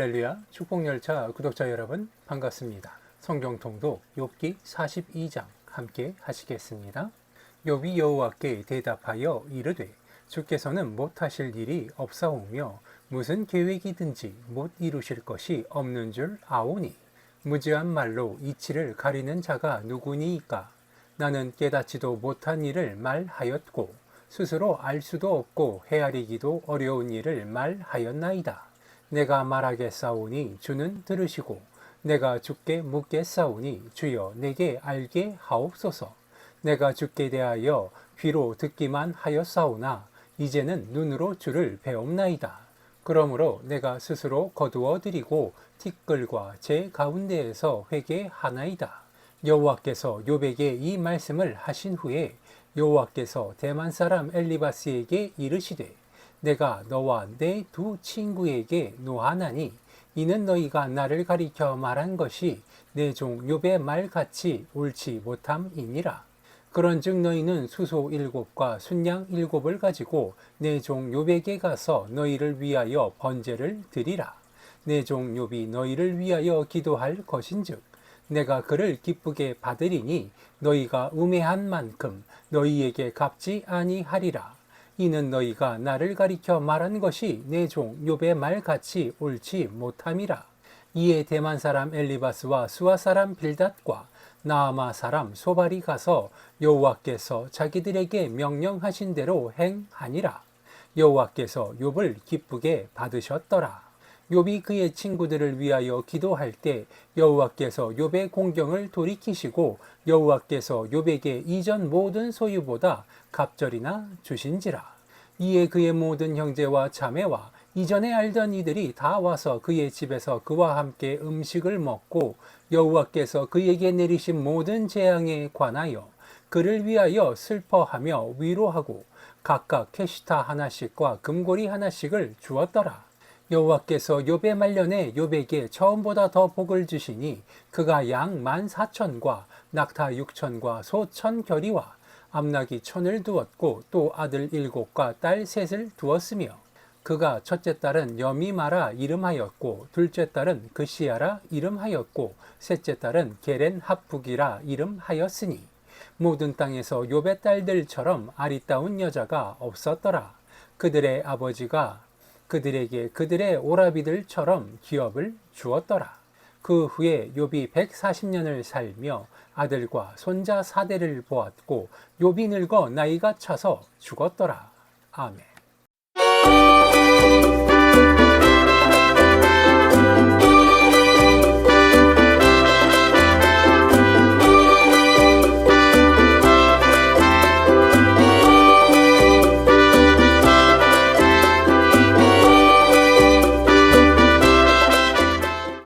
할렐루야 축복열차 구독자 여러분 반갑습니다. 성경통독 욥기 42장 함께 하시겠습니다. 욥이 여호와께 대답하여 이르되 주께서는 못하실 일이 없사오며 무슨 계획이든지 못 이루실 것이 없는 줄 아오니 무지한 말로 이치를 가리는 자가 누구니이까 나는 깨닫지도 못한 일을 말하였고 스스로 알 수도 없고 헤아리기도 어려운 일을 말하였나이다. 내가 말하겠사오니 주는 들으시고 내가 주께 묻겠사오니 주여 내게 알게 하옵소서. 내가 주께 대하여 귀로 듣기만 하였사오나 이제는 눈으로 주를 배옵나이다. 그러므로 내가 스스로 거두어 드리고 티끌과 제 가운데에서 회개하나이다. 여호와께서 욥에게 이 말씀을 하신 후에 여호와께서 대만 사람 엘리바스에게 이르시되 내가 너와 내 두 친구에게 노하나니 이는 너희가 나를 가리켜 말한 것이 내 종 욥의 말같이 옳지 못함이니라. 그런즉 너희는 수소 일곱과 순양 일곱을 가지고 내 종 욥에게 가서 너희를 위하여 번제를 드리라. 내 종 욥이 너희를 위하여 기도할 것인즉 내가 그를 기쁘게 받으리니 너희가 우매한 만큼 너희에게 갚지 아니하리라. 이는 너희가 나를 가리켜 말한 것이 내 종 욥의 말같이 옳지 못함이라. 이에 대만 사람 엘리바스와 수아 사람 빌닷과 나아마 사람 소발이 가서 여호와께서 자기들에게 명령하신 대로 행하니라. 여호와께서 욥을 기쁘게 받으셨더라. 욥이 그의 친구들을 위하여 기도할 때 여호와께서 욥의 공경을 돌이키시고 여호와께서 욥에게 이전 모든 소유보다 갑절이나 주신지라. 이에 그의 모든 형제와 자매와 이전에 알던 이들이 다 와서 그의 집에서 그와 함께 음식을 먹고 여호와께서 그에게 내리신 모든 재앙에 관하여 그를 위하여 슬퍼하며 위로하고 각각 캐시타 하나씩과 금고리 하나씩을 주었더라. 여호와께서 욥의 말년에 욥에게 처음보다 더 복을 주시니 그가 양만 사천과 낙타 육천과 소천 결이와 암나기 천을 두었고 또 아들 일곱과 딸 셋을 두었으며 그가 첫째 딸은 여미마라 이름하였고 둘째 딸은 그시야라 이름하였고 셋째 딸은 게렌 합북이라 이름하였으니 모든 땅에서 욥의 딸들처럼 아리따운 여자가 없었더라. 그들의 아버지가 그들에게 그들의 오라비들처럼 기업을 주었더라. 그 후에 욥이 140년을 살며 아들과 손자 사대를 보았고 욥이 늙어 나이가 차서 죽었더라. 아멘.